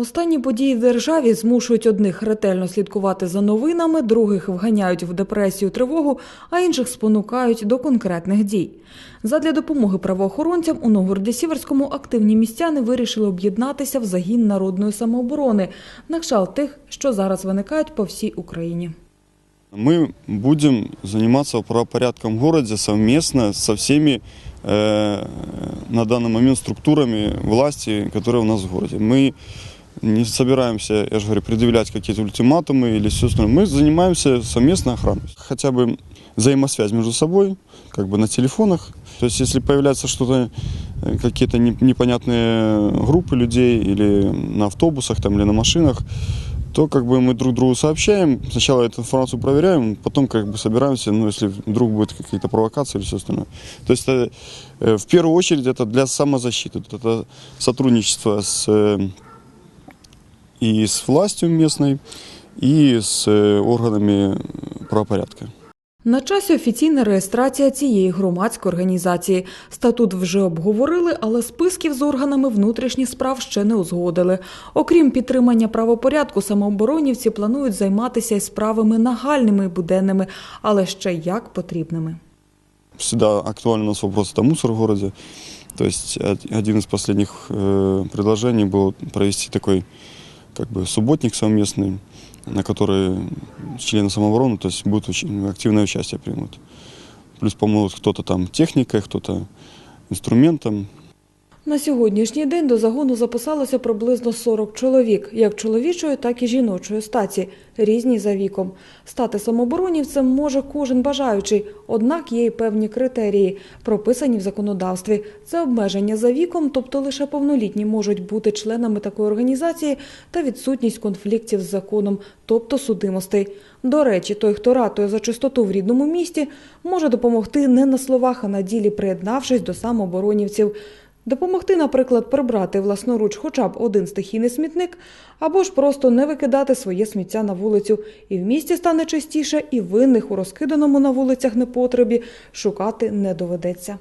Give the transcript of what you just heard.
Останні події в державі змушують одних ретельно слідкувати за новинами, других вганяють в депресію тривогу, а інших спонукають до конкретних дій. Задля допомоги правоохоронцям у Новгороді-Сіверському активні містяни вирішили об'єднатися в загін народної самооборони, на кшталт тих, що зараз виникають по всій Україні. Мы будем заниматься правопорядком в городе совместно со всеми э, на данный момент структурами власти, которые у нас в городе. Мы не собираемся, я же говорю, предъявлять какие-то ультиматумы или все остальное. Мы занимаемся совместной охраной. Хотя бы взаимосвязь между собой, как бы на телефонах. То есть если появляется что-то, э, какие-то не- непонятные группы людей или на автобусах там, или на машинах, то как бы мы друг другу сообщаем, сначала эту информацию проверяем, потом как бы собираемся, ну, если вдруг будет какие-то провокации или все остальное. То есть это, э, в первую очередь это для самозащиты, это сотрудничество с, э, и с властью местной, и с э, органами правопорядка. На часі офіційна реєстрація цієї громадської організації. Статут вже обговорили, але списків з органами внутрішніх справ ще не узгодили. Окрім підтримання правопорядку, самооборонівці планують займатися й справами нагальними і буденними, але ще як потрібними. Всегда актуален у нас вопрос это мусор в городе. То есть од- один из последних э, предложений был провести такой как бы субботник совместный, на который члены самообороны то есть будут очень активное участие примут. Плюс помогут кто-то там техникой, кто-то инструментом. На сьогоднішній день до загону записалося приблизно 40 чоловік, як чоловічої, так і жіночої статі, різні за віком. Стати самооборонівцем може кожен бажаючий, однак є й певні критерії, прописані в законодавстві. Це обмеження за віком, тобто лише повнолітні можуть бути членами такої організації та відсутність конфліктів з законом, тобто судимостей. До речі, той, хто ратує за чистоту в рідному місті, може допомогти не на словах, а на ділі, приєднавшись до самооборонівців. Допомогти, наприклад, прибрати власноруч хоча б один стихійний смітник, або ж просто не викидати своє сміття на вулицю. І в місті стане чистіше, і винних у розкиданому на вулицях непотребі шукати не доведеться.